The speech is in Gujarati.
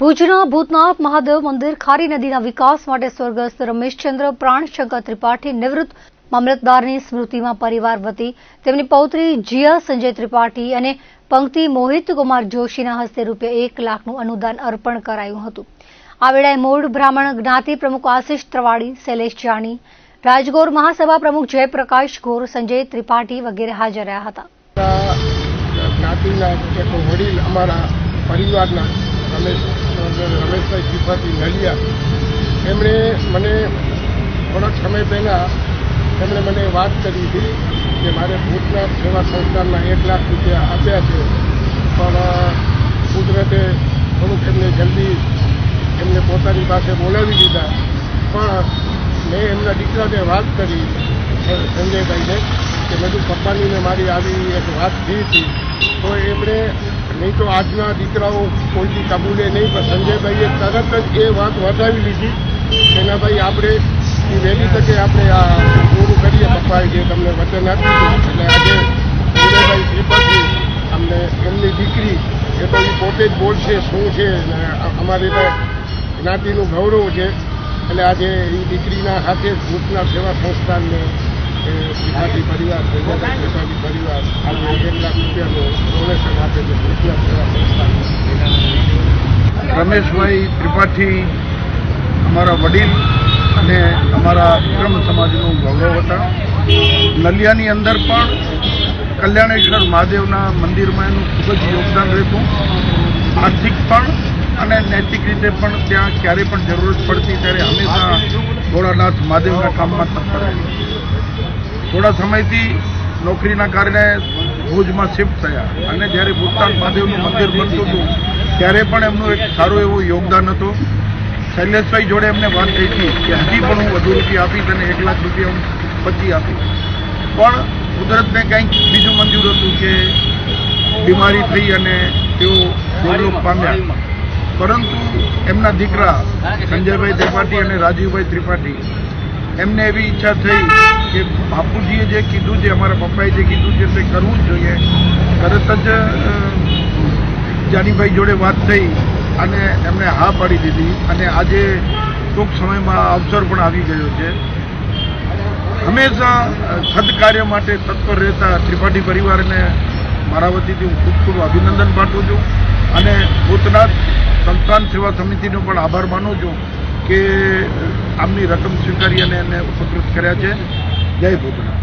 ભુજના ભૂતનાથ મહાદેવ મંદિર ખારી નદીના વિકાસ માટે સ્વર્ગસ્થ રમેશચંદ્ર પ્રાણશંકર ત્રિપાઠી નિવૃત્ત મામલતદારની સ્મૃતિમાં પરિવાર વતી તેમની પૌત્રી જીયા સંજય ત્રિપાઠી અને પંક્તિ મોહિત કુમાર જોશીના હસ્તે રૂપિયા એક લાખનું અનુદાન અર્પણ કરાયું હતું. આ વેળાએ મૂળ બ્રાહ્મણ જ્ઞાતિ પ્રમુખ આશિષ ત્રવાડી, શૈલેષ જાની રાજગોર મહાસભા પ્રમુખ જયપ્રકાશ ગોર સંજય ત્રિપાઠી વગેરે હાજર રહ્યા હતા. પરિવારના રમેશ રમેશભાઈ ત્રિપાઠી નલિયા, એમણે મને થોડાક સમય પહેલાં એમણે મને વાત કરી હતી કે મારે ભૂતનાથ સેવા સંસ્થાના એક લાખ રૂપિયા આપ્યા છે, પણ કુદરતે થોડુંક એમને જલ્દી એમને પોતાની પાસે બોલાવી દીધા પણ મેં એમના દીકરાને વાત કરી સંજયભાઈને, કે મેં પપ્પાની મારી આવી એક વાત થઈ હતી. તો એમણે નહીં તો આજના દીકરાઓ કોઈથી કબૂલે નહીં, પણ સંજયભાઈએ તરત જ એ વાત વધાવી લીધી કે ભાઈ, આપણે વહેલી તકે આપણે આ પૂરું કરીએ પપ્પાએ જે તમને વચન આપ્યું એટલે આજે સંજયભાઈ ત્રિપાઠી અમને એમની દીકરી, એ તો એ પોતે જ બોલશે, શું છે અને અમારી જ્ઞાતિનું ગૌરવ છે. એટલે આજે એ દીકરીના હાથે જ ભૂતના સેવા સંસ્થાનને ત્રિપાઠી પરિવાર પરિવાર, આજે એક લાખ રૂપિયાનું ડોનેશન આપે છે ભૂતના સેવા સંસ્થાન રમેશભાઈ ત્રિપાઠી અમારા વડીલ અને અમારા વિક્રમ સમાજનું ગૌરવ હતા. નલિયાની અંદર પણ કલ્યાણેશ્વર મહાદેવના મંદિરમાં એનું ખૂબ જ યોગદાન રહેતું. આર્થિક પણ અને નૈતિક રીતે પણ ત્યાં ક્યારે પણ જરૂરત પડતી ત્યારે હંમેશા ભોળાનાથ મહાદેવના કામમાં તત્પર થોડા સમયથી નોકરીના કારણે ભુજમાં શિફ્ટ થયા અને જ્યારે ભૂતાન મહાદેવનું મંદિર બનતું હતું ત્યારે પણ એમનું એક સારું એવું યોગદાન હતું. શૈલેષભાઈ જોડે એમને વાત થઈ હતી કે હજી પણ હું વધુ રૂપિયા આપીશ અને એક લાખ રૂપિયા હું પછી આપીશ. પણ કુદરતને કંઈક બીજું મંજૂર હતું કે બીમારી થઈ અને તેઓ દેવલોક પામ્યા. પરંતુ એમના દીકરા સંજયભાઈ ત્રિપાઠી અને રાજીવભાઈ ત્રિપાઠી, એમને એવી ઈચ્છા થઈ કે બાપુજીએ જે કીધું છે, અમારા પપ્પાએ જે કીધું છે તે કરવું જ જોઈએ. તરત જ જાનીભાઈ જોડે વાત થઈ અને એમણે હા પાડી દીધી અને આજે ટૂંક સમયમાં અવસર પણ આવી ગયો છે. હંમેશા સદકાર્ય માટે તત્પર રહેતા ત્રિપાઠી પરિવારને મારા વતીથી હું ખૂબ ખૂબ અભિનંદન પાઠવું છું અને ભૂતનાથ સંસ્થાન સેવા સમિતિનો પણ આભાર માનું છું કે આમની રકમ સ્વીકારી અને એને ઉપકૃત કર્યા છે. જય ભૂતનાથ.